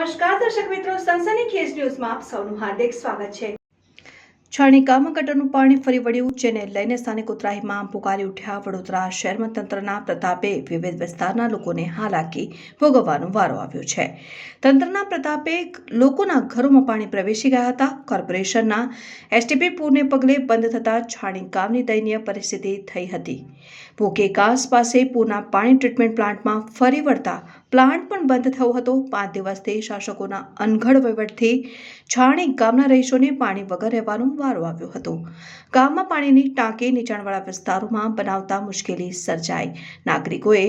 દર્શક મિત્રો, સનસની ખેસ ન્યૂઝમાં આપ સૌનું હાર્દિક સ્વાગત છે. છાણીકામાં ગટરનું પાણી ફરી વળ્યું, જેને લઈને સ્થાનિક ઉત્તરાહીમાં પુકારી ઉઠ્યા વડોદરા શહેરમાં તંત્રના પ્રતાપે વિવિધ વિસ્તારના લોકોને હાલાકી ભોગવવાનો વારો આવ્યો છે. તંત્રના પ્રતાપે લોકોના ઘરોમાં પાણી પ્રવેશી ગયા હતા. કોર્પોરેશનના એસટીપી પૂરને પગલે બંધ થતા છાણી ગામની દયનીય પરિસ્થિતિ થઈ હતી. ભૂકે કાસ પાસે પૂરના પાણી ટ્રીટમેન્ટ પ્લાન્ટમાં ફરી વળતા પ્લાન્ટ પણ બંધ થયો હતો. પાંચ દિવસથી શાસકોના અનઘડ વહીવટથી છાણી ગામના રહીશોને પાણી વગર રહેવાનો વારો આવ્યો હતો. ગામમાં પાણીની ટાંકી નીચાણવાળા વિસ્તારોમાં બનાવતા મુશ્કેલી સર્જાઈ. નાગરિકોએ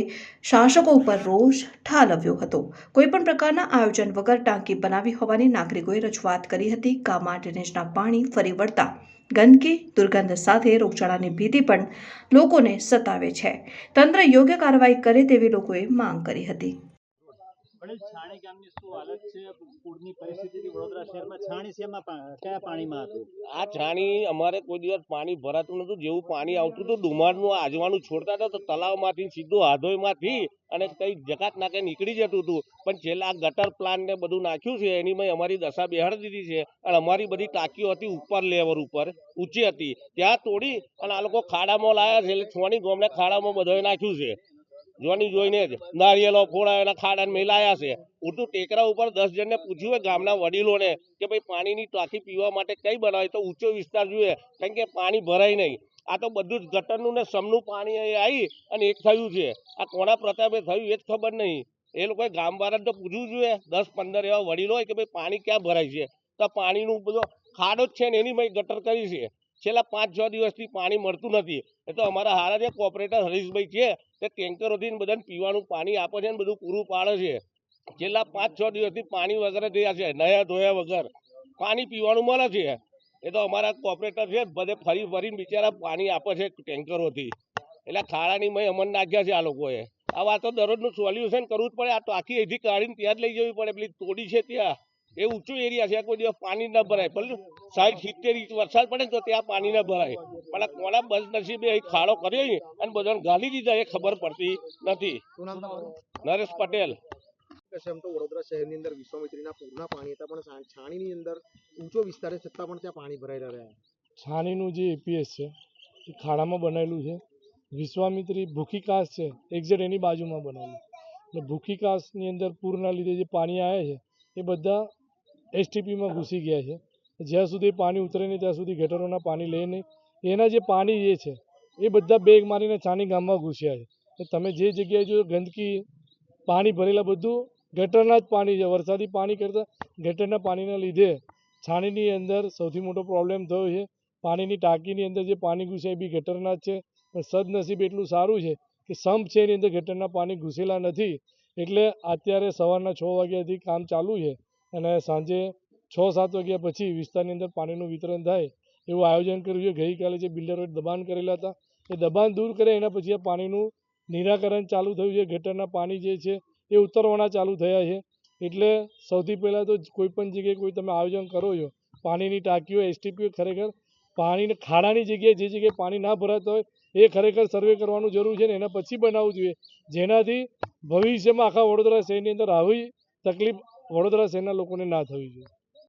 શાસકો ઉપર રોષ ઠાલવ્યો હતો. કોઈપણ પ્રકારના આયોજન વગર ટાંકી બનાવી હોવાની નાગરિકોએ રજૂઆત કરી હતી. ગામમાં ડ્રેનેજના પાણી ફરી વળતા ગંદકી, દુર્ગંધ સાથે રોગચાળાની ભીતિ પણ લોકોને સતાવે છે. તંત્ર યોગ્ય કાર્યવાહી કરે તેવી લોકોએ માંગ કરી હતી. વડીલ છાણી ગામની શું હાલત અને કઈ જકાત નાકે નીકળી જતું હતું. પણ છેલ્લા ગટર પ્લાન ને બધું નાખ્યું છે, એની મેં અમારી દશા બેહાડી દીધી છે. અને અમારી બધી ટાંકીઓ હતી ઉપર લેવલ ઉપર, ઊંચી હતી. ત્યાં તોડી અને આ લોકો ખાડામાં લાયા છે, એટલે છોડી ગોમને ખાડામાં બધોય નાખ્યું છે. જોની જોઈને જ નારિયેલો ફોડા એના ખાડા મેલાયા છે. ઉલટું ટેકરા ઉપર દસ જણને પૂછ્યું હોય ગામના વડીલોને કે ભાઈ, પાણીની ટાંકી પીવા માટે કઈ બનાવે? તો ઊંચો વિસ્તાર જોઈએ કારણ કે પાણી ભરાય નહીં. આ તો બધું જ ગટરનું ને સમનું પાણી આવી અને એક થયું છે. આ કોના પ્રતાપે થયું એ જ ખબર નહીં. એ લોકોએ ગામ વાળાને તો પૂછવું જોઈએ. દસ, પંદર એવા વડીલો હોય કે ભાઈ, પાણી ક્યાં ભરાય છે? તો પાણીનું બધો ખાડો જ છે ને એની ભાઈ ગટર કરી છે. છેલ્લા પાંચ છ દિવસથી પાણી મળતું નથી. એ તો અમારા હારા જે કોઓપરેટર હરીશભાઈ છે, તે ટેન્કરોથી બધાને પીવાનું પાણી આપે છે ને બધું પૂરું પાડે છે. છેલ્લા પાંચ છ દિવસથી પાણી વગર થયા છે, નયા ધોયા વગર. પાણી પીવાનું મળે છે. એ તો અમારા કોઓપરેટર છે, બધે ફરી ફરીને બિચારા પાણી આપે છે ટેન્કરોથી એટલે ખાડાની મય અમન નાખ્યા છે આ લોકોએ. આ વાતો દરરોજનું સોલ્યુશન કરવું જ પડે. આ તો આખી અહીંથી કાઢીને ત્યાં જ લઈ જવી પડે. પેલી તોડી છે ત્યાં. એ ઊંચો એરિયા છે કોઈ દિવસ પાણી ન ભરાય. ભલે સાઈઠ સિત્તેર ઇંચ વરસાદ પડે તો ત્યાં પાણી ન ભરાય. પણ આ કોના બદનસીબે અહીં ખાડો કર્યો છે અને બધાને ગાલી દીધા એ ખબર પડતી નથી. નરેશ પટેલ. એમ તો વડોદરા શહેરની અંદર વિશ્વામિત્રીના પૂરના પાણી હતા પણ છાણીની અંદર ઊંચો વિસ્તાર છે છતાં પણ ત્યાં પાણી ભરાઈ રહ્યા છાનીનું જે એપીએસ છે એ ખાડામાં બનાવેલું છે. વિશ્વામિત્રી ભૂખી કાસ છે એક્ઝેક્ટ એની બાજુમાં બનાવેલું. એટલે ભૂખી કાસની અંદર પૂરના લીધે જે પાણી આવે છે એ બધા એસટીપીમાં ઘૂસી ગયા છે. જ્યાં સુધી પાણી ઉતરે નહીં, ત્યાં સુધી ગટરોના પાણી લે નહીં. એના જે પાણી જે છે, એ બધા બેગ મારીને છાની ગામમાં ઘૂસ્યા છે. તમે જે જગ્યાએ જો ગંદકી, પાણી ભરેલા બધું, ગટરના જ પાણી છે. વરસાદી પાણી કરતાં ગટરના પાણીના લીધે છાણીની અંદર સૌથી મોટો પ્રોબ્લેમ થયો છે. પાણીની ટાંકીની અંદર જે પાણી ઘૂસે એ બી ગટરના જ છે. પણ સદનસીબ એટલું સારું છે કે સંપ છે એની અંદર ગટરના પાણી ઘૂસેલા નથી. એટલે અત્યારે સવારના છ વાગ્યાથી કામ ચાલુ છે. અને સાંજે છ, સાત વાગ્યા પછી વિસ્તારની અંદર પાણીનું વિતરણ થાય એવું આયોજન કર્યું છે. ગઈકાલે જે બિલ્ડરોએ દબાણ કરેલા હતા, એ દબાણ દૂર કરે એના પછી આ પાણીનું નિરાકરણ ચાલુ થયું છે. ગટરના પાણી જે છે, એ ઉતરવાના ચાલુ થયા છે. એટલે સૌથી પહેલાં તો કોઈપણ જગ્યાએ કોઈ તમે આયોજન કરો છો, પાણીની ટાંકીઓ, એસટીપીઓ ખરેખર પાણીને ખાડાની જગ્યાએ જે જગ્યાએ પાણી ના ભરાતા હોય, એ ખરેખર સર્વે કરવાનું જરૂર છે ને એના પછી બનાવવું જોઈએ. જેનાથી ભવિષ્યમાં આખા વડોદરા શહેરની અંદર આવી તકલીફ વડોદરા શહેરના લોકોને ના થવી જોઈએ.